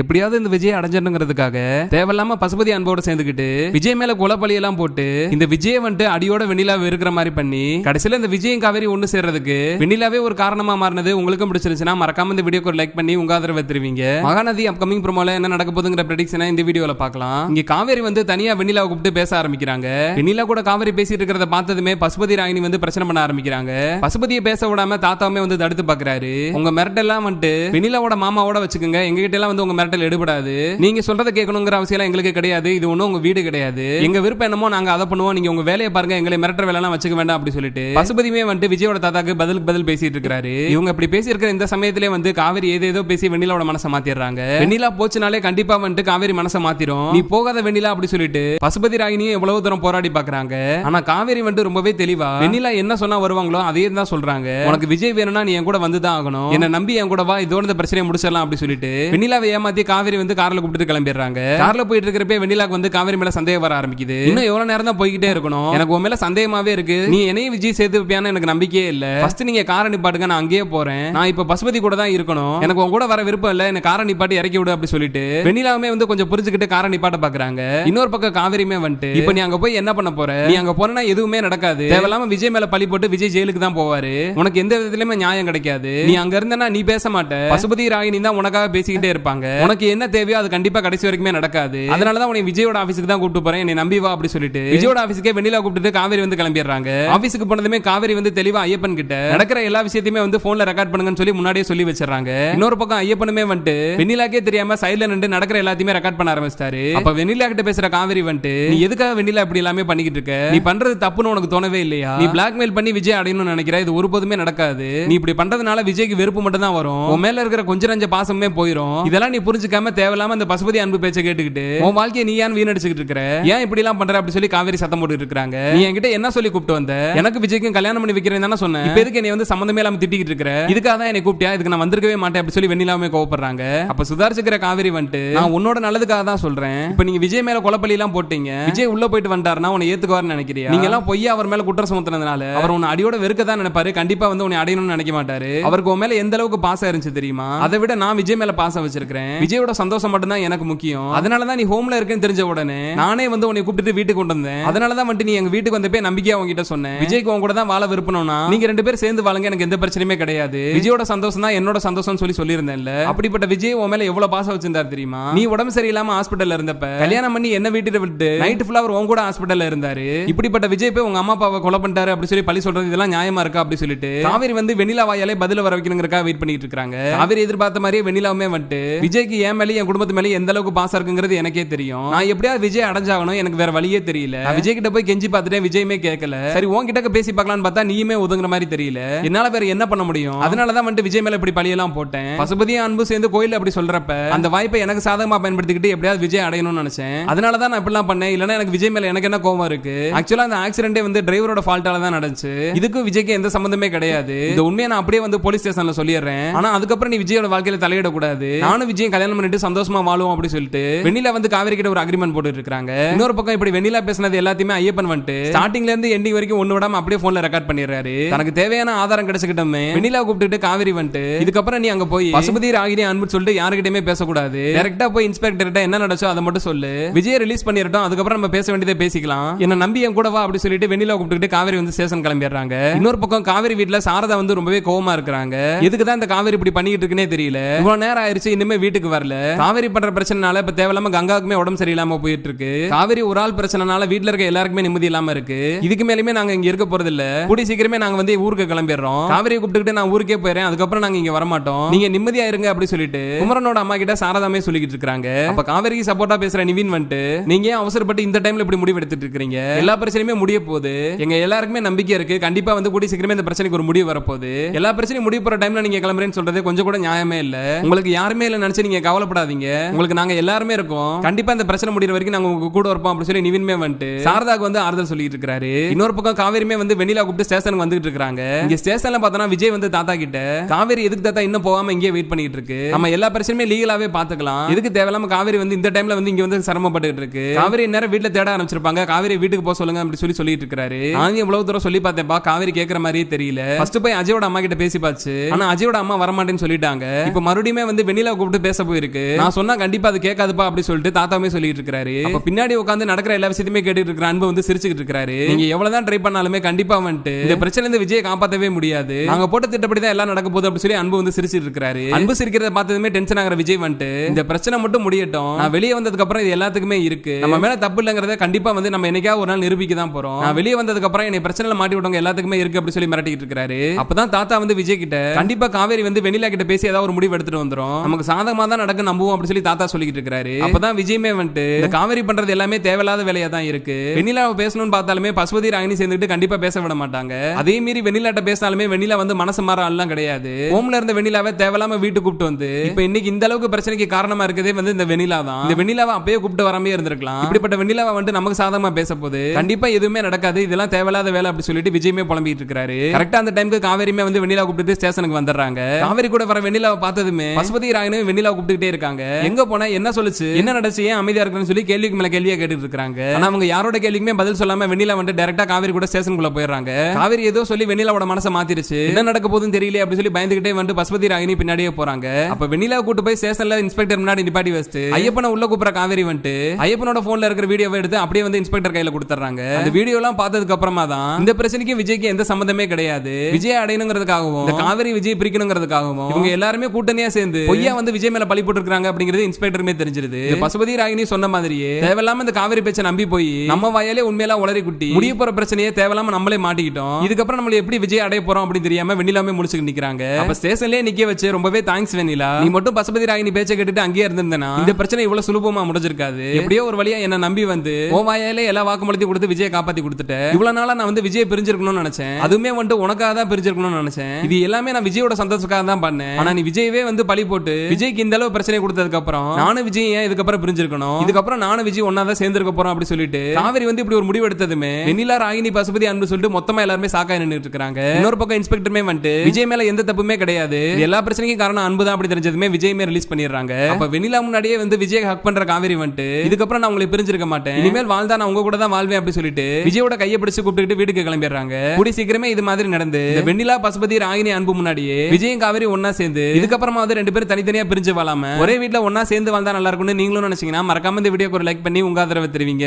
எப்படியாவது இந்த விஜய் அடைஞ்சிடணுங்கிறதுக்காக தேவையில்லாம பசுபதி அன்போட சேர்ந்துக்கிட்டு விஜய் மேல குலப்பலி எல்லாம் போட்டு இந்த விஜயை வந்துட்டு அடியோட வெண்ணிலா இருக்கிற மாதிரி பண்ணி கடைசியில இந்த விஜயும் காவேரி ஒண்ணு சேர்றதுக்கு வெண்ணிலாவே ஒரு காரணமா மாறினது உங்களுக்கும் பிடிச்சிருந்துச்சுன்னா மறக்காம இந்த வீடியோக்கு ஒரு லைக் பண்ணி உங்க ஆதரவை தருவீங்க. மகாநதி அப்கமிங் ப்ரோமோல என்ன நடக்க போதுங்கிற ப்ரெடிக்ஷனை இந்த வீடியோல பார்க்கலாம். இங்க காவேரி வந்து தனியா வெண்ணிலாவை கூப்பிட்டு பேச ஆரம்பிக்கிறாங்க. வெண்ணிலா கூட காவேரி பேசிட்டு இருக்கிறத பார்த்ததுமே பசுபதி ராகினி வந்து பிரச்சனை பண்ண ஆரம்பிக்கிறாங்க. பசுபதியை பேச விடாம தாத்தாவுமே வந்து தடுத்து பாக்குறாரு உங்க மிரட்டெல்லாம் வந்துட்டு வெண்ணிலாவோட மாமாவோட வச்சுக்கோங்க. எங்ககிட்ட எல்லாம் வந்து உங்க மிரட்டல் எடுபடாது. நீங்க சொல்றத கேட்கணுங்கிற அவசியம் எல்லாம் எங்களுக்கு கிடையாது. இது ஒண்ணும் உங்க வீடு கிடையாது. எங்க விருப்பம் என்னமோ நாங்க அதை பண்ணுவோம். நீங்க உங்க வேலையை பாருங்க. எங்களை மிரட்டல் வேலை எல்லாம் வச்சுக்க வேண்டாம் அப்படி சொல்லிட்டு. பசுபதியுமே வந்துட்டு விஜயோட தாத்தாக்கு பதிலுக்கு பதில் பேசிட்டு இருக்காரு. இவங்க இப்படி பேசியிருக்கிற இந்த சமயத்திலே வந்து காவேரி ஏதேதோ பேசி வெண்ணிலாவோட மனசை மாத்திடுறாங்க. வெண்ணிலா போச்சுனாலே கண்டிப்பா வந்துட்டு காவேரி மனசை மாத்திரும். நீ போகாத வெண்ணிலா அப்படி சொல்லிட்டு பசுபதி ராகினியும் எவ்வளவு தூரம் போராடி பாக்குறாங்க ஆனா காவேரி வந்துட்டு ரொம்பவே தெளிவா வெண்ணிலா என்ன சொன்னா வருவாங்களோ அதே தான் சொல்றாங்க. உனக்கு விஜய் வேணும்னா நீ என் கூட வந்து தான் ஆகணும். என்ன நம்பி என் கூட வா. இதோட இந்த பிரச்சனையை முடிச்சிடலாம் அப்படி சொல்லிட்டு வெண்ணிலாவை ஏமாத்தி காவேரி வந்து கார்ல கூப்பிட்டு கிளம்பிடுறாங்க. கார்ல போயிட்டு இருக்கிறப்ப வெண்ணிலாக்கு வந்து காவேரி மேல சந்தேகம் வர ஆரம்பிக்குது. இன்னும் எவ்வளவு நேரம் தான் போய்கிட்டே இருக்கணும். எனக்கு உன் மேல சந்தேகமாவே இருக்கு. நீ என்னையும் விஜய் சேர்த்து வைப்பியான எனக்கு நம்பிக்கையே இல்ல. ஃபர்ஸ்ட் நீங்க காரை நிப்பாட்டுங்க நான் அங்கேயே போறேன். நான் இப்ப பசுபதி கூட தான் இருக்கணும். எனக்கு உன் கூட வர விருப்பம் இல்ல. எனக்கு காரை நிப்பாட்டி இறக்கி விடு அப்படி சொல்லிட்டு. வெண்ணிலாவுமே வந்து கொஞ்சம் புரிஞ்சுக்கிட்டு காரை நிப்பாட்ட பாக்குறாங்க. இன்னொரு பக்கம் காவேரியுமே வந்துட்டு இப்ப நீ அங்க போய் என்ன பண்ண போற? நீ அங்க போனா எதுவுமே நடக்காது. தேவையில்லாம விஜய் மேல பழி போட்டு விஜய் ஜெயிலுக்கு தான் போவாரு. உனக்கு எந்த விதத்திலுமே நியாயம் கிடைக்காது. நீ அங்க இருந்தனா நீ பேச மாட்ட. பசுபதி ராகினி தான் உனக்காக பேசிக்கிட்டே இருப்பாங்க. உனக்கு என்ன தேவையோ அது கண்டிப்பா கடைசி வரைக்குமே நடக்காது. அதனாலதான் உன்னை விஜயோட ஆபீஸ்க்கு தான் கூப்பிட்டு போறேன். என்னை நம்பி வா அப்படி சொல்லிட்டு. விஜயோட ஆபீஸ்க்கே வெண்ணிலா கூப்பிட்டு காவேரி வந்து கிளம்பிடுறாங்க. ஆபீஸ்க்கு போனதுமே காவேரி வந்து தெளிவா ஐயப்பன் கிட்ட நடக்கிற எல்லா விஷயத்தையுமே வந்து போன்ல ரெக்கார்ட் பண்ணுங்கன்னு சொல்லி முன்னாடியே சொல்லி வச்சிடறாங்க. இன்னொரு பக்கம் ஐயப்பனுமே வந்துட்டு வெண்ணிலாக்கே தெரியாம சைடுல நின்று நடக்கிற எல்லாத்தையுமே ரெக்கார்ட் பண்ண ஆரம்பிச்சிட்டாரு. அப்ப வெண்ணிலா கிட்ட பேசுற காவேரி வந்துட்டு நீ எதுக்காக வெண்ணிலா இப்படி எல்லாமே பண்ணிக்கிட்டு இருக்க? நீ பண்றது தப்புன்னு உனக்கு தோணவே இல்லையா? நீ பிளாக்மெயில் பண்ணி விஜய் அடையணும்னு நினைக்கிற இது ஒருபோதுமே நடக்காது. நீ இப்படி பண்றதுனால விஜய்க்கு வெறுப்பு மட்டும் தான் வரும். உன் மேல இருக்கிற கொஞ்ச நஞ்ச பாசமே போயிடும் இதெல்லாம் நீ புரிஞ்சுக்காம தேவையில்லாம அந்த பசுபதி அன்பு பேச்ச கேட்டுக்கிட்டு உன் வாழ்க்கையை நீ ஏன் வீணடிச்சுக்கிட்டு இருக்கிற? ஏன் இப்படி எல்லாம் பண்ற? அப்படி சொல்லி காவேரி சத்தம் போட்டு இருக்காங்க நீ என்கிட்ட என்ன சொல்லி கூப்பிட்டு வந்த? எனக்கு விஜய்க்கும் கல்யாணம் பண்ணி வைக்கிறேன் தானே சொன்னேன். இப்ப எதுக்கு நீ வந்து சம்மந்தமே இல்லாம திட்டிக்கிட்டு இருக்கிற? இதுக்காக தான் என்னை கூப்பிட்டியா? இதுக்கு நான் வந்திருக்கவே மாட்டேன். அப்படி சொல்லி வெண்ணிலாமே கோவப்படுறாங்க. அப்ப சுதாரிச்சுக்கிற காவேரி வந்துட்டு நான் உன்னோட நல்லதுக்காக தான் சொல்றேன். இப்ப நீங்க விஜய் மேல குழப்பலி எல்லாம் போட்டீங்க. விஜய் உள்ள போயிட்டு வந்துட்டாருன்னா உன்னை ஏத்துக்குவார்னு நினைக்கிறியா? நீங்க எல்லாம் பொய்யா அவர் மேல குற்றம் சுமத்துனதுனால அவர் உன்னை அடியோட வெறுக்க தான் நினைப்பாரு. கண்டிப்பா வந்து உன்னை அடையணும்னு நினைக்க மாட்டாரு. அவருக்கு உன் மேல எந்த அளவுக்கு பாசம் இருந்துச்சு தெரியுமா? அதை விட நான் விஜய் மேல பாசம் வச்சிருக்கிறேன். விஜயோட சந்தோஷம் மட்டும் தான் எனக்கு முக்கியம். அதனால தான் நீ ஹோம்ல இருக்கேன்னு தெரிஞ்ச உடனே நானே வந்து உன்னை கூப்பிட்டு வீட்டுக்கு கொண்டு வந்தேன். அதனால தான் வந்துட்டு நீ எங்க வீட்டுக்கு வந்தப்பே நம்பிக்கையா உங்ககிட்ட சொன்னேன். விஜய்க்கு உன் கூட தான் வாழ விருப்பணும்னா நீங்க ரெண்டு பேரும் சேர்ந்து வாழுங்க எனக்கு எந்த பிரச்சனையுமே கிடையாது. விஜயோட சந்தோஷம் தான் என்னோட சந்தோஷம் சொல்லி சொல்லியிருந்தேன்ல. அப்படிப்பட்ட விஜய் உன் மேல எவ்வளவு பாசம் வச்சிருந்தாரு தெரியுமா? நீ உடம்பு சரியில்லாம ஹாஸ்பிட்டல்ல இருந்தப்ப கல்யாணம் பண்ணி என்ன வீட்டுல விட்டு நைட் ஃபுல்லா அவர் உன் கூட ஹாஸ்பிட்டல்ல இருந்தாரு. இப்படிப்பட்ட விஜய் போய் உங்க அம்மா அப்பாவை கொலை பண்ணிட்டாரு அப்படி சொல்லி பழி சொல்றது இதெல்லாம் நியாயமா இருக்கா அப்படி சொல்லிட்டு காவேரி வந்து வெண்ணிலா வாயாலே பதில வர வைக்கணுங்கிறக்காக வெயிட் பண்ணிட்டு இருக்காங்க காவேரி எதிர்பார்த்த மாதிரியே வெண்ணிலாவுமே வந்துட்டு விஜய் விஜய்க்கு என் மேலே என் குடும்பத்து மேலே எந்த அளவுக்கு பாசம் இருக்குங்கிறது எனக்கே தெரியும். நான் எப்படியா விஜய் அடைஞ்சாகணும் எனக்கு வேற வழியே தெரியல. விஜய் கிட்ட போய் கெஞ்சி பார்த்துட்டேன் விஜயுமே கேட்கல. சரி உன்கிட்ட பேசி பார்க்கலாம்னு பார்த்தா நீயுமே ஒதுங்குற மாதிரி தெரியல. என்னால வேற என்ன பண்ண முடியும்? அதனாலதான் வந்துட்டு விஜய் மேல இப்படி பழியெல்லாம் போட்டேன். பசுபதியும் அன்பு சேர்ந்து கோயில் அப்படி சொல்றப்ப அந்த வாய்ப்பை எனக்கு சாதகமா பயன்படுத்திக்கிட்டு எப்படியாவது விஜய் அடையணும்னு நினைச்சேன். அதனாலதான் நான் இப்படிலாம் பண்ணேன். இல்லைன்னா எனக்கு விஜய் மேல எனக்கு என்ன கோவம் இருக்கு? ஆக்சுவலா அந்த ஆக்சிடென்டே வந்து டிரைவரோட ஃபால்ட்டால தான் நடந்துச்சு. இதுக்கும் விஜய்க்கு எந்த சம்பந்தமே கிடையாது. இந்த உண்மையை நான் அப்படியே வந்து போலீஸ் ஸ்டேஷன்ல சொல்லிடுறேன். ஆனா அதுக்கப்புறம் நீ விஜயோட வாழ்க்கையில தலையிடக்கூடாது. நானும் விஜயம் கல்யாணம் பண்ணிட்டு சந்தோஷமா வாழும் அப்படி சொல்லிட்டு வெண்ணிலா வந்து காவேரி கிட்ட ஒரு அக்ரிமெண்ட் போட்டு இருக்காங்க. இன்னொரு பக்கம் இப்படி வெண்ணிலா பேசினது எல்லாத்தையுமே ஐயப்பன் வந்துட்டு ஸ்டார்டிங்ல இருந்து எண்டிங் வரைக்கும் ஒண்ணு விடாம அப்படியே போன்ல ரெக்கார்ட் பண்ணிடுறாரு. தனக்கு தேவையான ஆதாரம் கிடைச்சிக்கிட்டமே வெண்ணிலா கூப்பிட்டு காவேரி வந்துட்டு இதுக்கப்புறம் நீ அங்க போய் பசுபதி ராகினி அன்பு சொல்லிட்டு யாருக்கிட்டயுமே பேசக்கூடாது. டேரக்டா போய் இன்ஸ்பெக்டர் கிட்ட என்ன நடச்சோ அதை மட்டும் சொல்லு. விஜய் ரிலீஸ் பண்ணிடட்டும் அதுக்கப்புறம் நம்ம பேச வேண்டியதை பேசிக்கலாம். என்ன நம்பி என் கூட வா அப்படி சொல்லிட்டு வெண்ணிலா கூப்பிட்டு காவேரி வந்து ஸ்டேஷன் கிளம்பிடுறாங்க. இன்னொரு பக்கம் காவேரி வீட்டுல சாரதா வந்து ரொம்பவே கோவமா இருக்கிறாங்க. எதுக்கு தான் இந்த காவேரி இப்படி பண்ணிட்டு இருக்குன்னே தெரியல. இவ்வளவு நேரம் ஆயிருச்சு இனிமே வீட்டுக்கு வரல. காவேரி பண்ற பிரச்சனைனால இப்ப தேவையில்லாம கங்காவுக்குமே உடம்பு சரியில்லாம போயிட்டு இருக்கு காவேரி ஒரு ஆள் பிரச்சனைனால வீட்டுல இருக்க எல்லாருக்குமே நிம்மதி இல்லாம இருக்கு. இதுக்கு மேலுமே நாங்க இங்க இருக்க போறது இல்ல கூடி சீக்கிரமே நாங்க வந்து ஊருக்கு கிளம்பிடுறோம். காவேரியை கூப்பிட்டுக்கிட்டு நான் ஊருக்கே போயிறேன். அதுக்கப்புறம் நாங்க இங்க வரமாட்டோம். நீங்க நிம்மதியா இருங்க அப்படி சொல்லிட்டு குமரனோட அம்மா கிட்ட சாரதாமே சொல்லிக்கிட்டு இருக்காங்க அப்ப காவேரிக்கு சப்போர்ட்டா பேசுற நிவின் வந்துட்டு நீங்க ஏன் அவசரப்பட்டு இந்த டைம்ல இப்படி முடிவு எடுத்துட்டு இருக்கீங்க எல்லா பிரச்சனையுமே முடிய போகுது. எங்க எல்லாருக்குமே நம்பிக்கை இருக்கு. கண்டிப்பா வந்து கூடி சீக்கிரமே இந்த பிரச்சனைக்கு ஒரு முடிவு வரப்போகுது. எல்லா பிரச்சனையும் முடிவு போற டைம்ல நீங்க கிளம்புறேன்னு சொல்றது கொஞ்சம் கூட நியாயமே இல்ல. உங்களுக்கு யாருமே இல்ல நினைச்சு நீங்க கவலைப்படாதீங்க. உங்களுக்கு நாங்க எல்லாருமே இருக்கோம். கண்டிப்பா இந்த பிரச்சனை முடிகிற வரைக்கும் நாங்க உங்க கூட இருப்போம் அப்படின்னு சொல்லி நிவின்மே வந்துட்டு சாரதாக்கு வந்து ஆறுதல் சொல்லிட்டு இருக்காரு. இன்னொரு பக்கம் காவேரிமே வந்து வெண்ணிலா கூப்பிட்டு ஸ்டேஷனுக்கு வந்துட்டு இருக்காங்க. இங்க ஸ்டேஷன்ல பார்த்தோம்னா விஜய் வந்து தாத்தா கிட்ட காவேரி எதுக்கு தாத்தா இன்னும் போகாம இங்கே வெயிட் பண்ணிட்டு இருக்கு? நம்ம எல்லா பிரச்சனையுமே லீகலாவே பாத்துக்கலாம். எதுக்கு தேவையில்லாம காவேரி வந்து இந்த டைம்ல வந்து இங்க வந்து சிரமப்பட்டு இருக்கு? காவேரி நேரம் வீட்டுல தேட ஆரம்பிச்சிருப்பாங்க. காவேரி வீட்டுக்கு போக சொல்லுங்க அப்படி சொல்லி சொல்லிட்டு இருக்காரு. நானும் எவ்வளவு தூரம் சொல்லி பார்த்தேன்ப்பா. காவேரி கேட்கற மாதிரியே தெரியல. ஃபர்ஸ்ட் போய் அஜயோட அம்மா கிட்ட பேசி பாச்சு ஆனா அஜயோட அம்மா வரமாட்டேன்னு சொல்லிட்டாங்க. இப்ப மறுபடியுமே வந்து வெண்ணிலா கூப்பிட்டு பேச போயிருக்கு நான் சொன்னா கண்டிப்பா அது கேட்காதுப்பா அப்படி சொல்லிட்டு தாத்தாவே சொல்லிட்டு இருக்காரு. அப்ப பின்னாடி உட்காந்து நடக்கிற எல்லா விஷயத்தையுமே கேட்டுட்டு இருக்கிற அன்பு வந்து சிரிச்சுக்கிட்டு இருக்காரு. நீங்க எவ்வளவுதான் ட்ரை பண்ணாலுமே கண்டிப்பா வந்துட்டு இந்த பிரச்சனை இருந்து விஜயை காப்பாத்தவே முடியாது. நாங்க போட்ட திட்டப்படி தான் எல்லாம் நடக்க போகுது அப்படி சொல்லி அன்பு வந்து சிரிச்சிட்டு இருக்காரு. அன்பு சிரிக்கிறத பார்த்ததுமே டென்ஷன் ஆகிற விஜய் வந்துட்டு இந்த பிரச்சனை மட்டும் முடியட்டும். நான் வெளியே வந்ததுக்கு அப்புறம் இது எல்லாத்துக்குமே இருக்கு. நம்ம மேல தப்பு இல்லைங்கிறத கண்டிப்பா வந்து நம்ம என்னைக்கா ஒரு நாள் நிரூபிக்க தான் போறோம். நான் வெளியே வந்ததுக்கு அப்புறம் என்னை பிரச்சனைல மாட்டி விட்டவங்க எல்லாத்துக்குமே இருக்கு அப்படி சொல்லி மிரட்டிட்டு இருக்காரு. அப்பதான் தாத்தா வந்து விஜய் கிட்ட கண்டிப்பா காவேரி வந்து வெண்ணிலா கிட்ட பேசி ஏதாவது ஒரு முடிவு எடுத்துட்டு வந்துரும். நமக்கு சாதகமா தான் நடக்க நம்புவோம் அப்படி சொல்லி தாத்தா சொல்லிட்டு இருக்காரு அப்பதான் விஜயமே வந்துட்டு இந்த காவேரி பண்றது எல்லாமே தேவையில்லாத வேலையா தான் இருக்கு. வெண்ணிலாவை பேசணும்னு பார்த்தாலுமே பசுபதி ராகினி சேர்ந்துட்டு கண்டிப்பா பேச விட மாட்டாங்க. அதே மீறி வெண்ணிலாட்ட பேசினாலுமே வெண்ணிலா வந்து மனசு மாற ஆள்லாம் கிடையாது. ஹோம்ல இருந்த வெண்ணிலாவை தேவையில்லாம வீட்டுக்கு கூப்பிட்டு வந்து இப்ப இன்னைக்கு இந்த அளவுக்கு பிரச்சனைக்கு காரணமா இருக்கதே வந்து இந்த வெண்ணிலா தான். இந்த வெண்ணிலாவை அப்பயே கூப்பிட்டு வராமே இருந்திருக்கலாம். இப்படிப்பட்ட வெண்ணிலாவை வந்து நமக்கு சாதகமா பேச போது கண்டிப்பா எதுவுமே நடக்காது. இதெல்லாம் தேவையில்லாத வேலை அப்படி சொல்லிட்டு விஜயமே புலம்பிட்டு இருக்காரு கரெக்டா அந்த டைமுக்கு காவேரியுமே வந்து வெண்ணிலா கூப்பிட்டு ஸ்டேஷனுக்கு வந்துடுறாங்க. காவேரி கூட வர வெண்ணிலாவை பார்த்ததுமே பசுபதி ராயனும் வெண்ணிலா கூப்பிட்டுட்டே இருக்காங்க. எங்க போனா? என்ன சொல்லுச்சு? என்ன நடச்சு ஏன் அமைதியா இருக்குன்னு சொல்லி கேள்விக்கு மேல கேள்வியா கேட்டுட்டு இருக்காங்க ஆனா அவங்க யாரோட கேள்விக்குமே பதில் சொல்லாம வெண்ணிலா வந்து டைரக்டா காவேரி கூட ஸ்டேஷனுக்குள்ள போயிடுறாங்க. காவேரி ஏதோ சொல்லி வெண்ணிலாவோட மனசை மாத்திருச்சு. என்ன நடக்க போகுதுன்னு தெரியல அப்படின்னு சொல்லி பயந்துகிட்டே வந்து பசுபதி ராகினி பின்னாடியே போறாங்க. அப்ப வெண்ணிலா கூட்டு போய் ஸ்டேஷன்ல இன்ஸ்பெக்டர் முன்னாடி நிப்பாட்டி வச்சுட்டு ஐயப்பனை உள்ள கூப்பிட காவேரி வந்துட்டு ஐயப்பனோட போன்ல இருக்கிற வீடியோவை எடுத்து அப்படியே வந்து இன்ஸ்பெக்டர் கையில கொடுத்துறாங்க அந்த வீடியோ எல்லாம் பார்த்ததுக்கு அப்புறமா தான் இந்த பிரச்சனைக்கு விஜய்க்கு எந்த சம்பந்தமே கிடையாது. விஜய் அடையணுங்கிறதுக்காகவும் இந்த காவேரி விஜய் பிரிக்கணுங்கிறதுக்காகவும் இவங்க எல்லாருமே கூட்டணியா சேர்ந்து பொய்யா வந்து விஜய் மேல பழி போட்டுருக்காங்க அப்படிங்கிறது இன்ஸ்பெக்டருமே தெரிஞ்சிருது. பசுபதி ராகினி சொன்ன மாதிரியே தேவையில்லாம இந்த காவேரி பேச்சை நம்பி போய் நம்ம வாயாலே உண்மையெல்லாம் உளறி குட்டி. முடிய போற பிரச்சனையே தேவையில்லாம நம்மளே மாட்டிக்கிட்டோம். இதுக்கப்புறம் நம்மள எப்படி விஜய் அடைய போறோம் அப்படின்னு தெரியாம வெண்ணிலாமே முடிச்சுட்டு நிக்கிறாங்க. அப்ப ஸ்டேஷன்லயே நிக்க வச்சு ரொம்பவே தேங்க்ஸ் வெண்ணிலா. நீ மட்டும் பசுபதி ராகினி பேச்சை கேட்டுட்டு அங்கேயே இருந்திருந்தனா? இந்த பிரச்சனை இவ்வளவு சுலபமா முடிஞ்சிருக்காது. எப்படியோ ஒரு வழியா என்ன நம்பி வந்து ஓ வாயாலே எல்லா வாக்குமூலத்தையும் கொடுத்து விஜயை காப்பாத்தி கொடுத்துட்டேன். இவ்வளவு நாளா நான் வந்து விஜய் பிரிஞ்சிருக்கணும்னு நினைச்சேன். அதுவுமே வந்துட்டு உனக்காக தான் பிரிஞ்சிருக்கணும்னு நினைச்சேன். இது எல்லாமே நான் விஜயோட சந்தோஷத்துக்காக தான் பண்ணேன். ஆனா நீ விஜயவே வந்து பழி போட்டு விஜய்க்கு இந்த அளவு பிரச்சனை கொடுத்ததுக்கு அப்புறம் நானும் விஜய் ஏன் இதுக்கப்புறம் பிரிஞ்சிருக்கணும்? இதுக்கப்புறம் நானும் விஜய் ஒன்னா தான் சேர்ந்திருக்க போறோம் அப்படி சொல்லிட்டு காவேரி வந்து இப்படி ஒரு முடிவு எடுத்ததுமே வெண்ணிலா ராகினி பசுபதி அன்பு சொல்லிட்டு மொத்தமா எல்லாருமே சாக்கா நின்னுட்டு இருக்காங்க இன்னொரு பக்கம் இன்ஸ்பெக்டருமே வந்துட்டு விஜய் மேல எந்த தப்புமே கிடையாது. எல்லா பிரச்சனைக்கும் காரணம் அன்பு தான் அப்படி தெரிஞ்சதுமே விஜய்மே ரிலீஸ் பண்ணிடுறாங்க. அப்ப வெண்ணிலா முன்னாடியே வந்து விஜய் ஹக் பண்ற காவேரி வந்துட்டு இதுக்கப்புறம் நான் உங்களை பிரிஞ்சிருக்க மாட்டேன். இனிமேல் வாழ்ந்தா நான் உங்க கூட தான் வாழ்வேன் அப்படி சொல்லிட்டு விஜயோட கையை பிடிச்சு கூப்பிட்டு வீட்டுக்கு கிளம்பிடுறாங்க. கூடி சீக்கிரமே இது மாதிரி நடந்து வெண்ணிலா பசுபதி ராகினி அன்பு முன்னாடியே விஜயும் காவேரி ஒன்னா சேர்ந்து இதுக்கப்புறமா வந்து ரெண்டு பேரும் தனித்தனியா பிரிஞ்சு வாழாம ஒரே வீட்ல ஒன்னா சேர்ந்து வாழ்ந்தா நல்லா இருக்கும்னு நீங்களும் நினைச்சீங்கன்னா மறக்காம இந்த வீடியோக்கு ஒரு லைக் பண்ணி உங்க ஆதரவை தெரிவிங்க.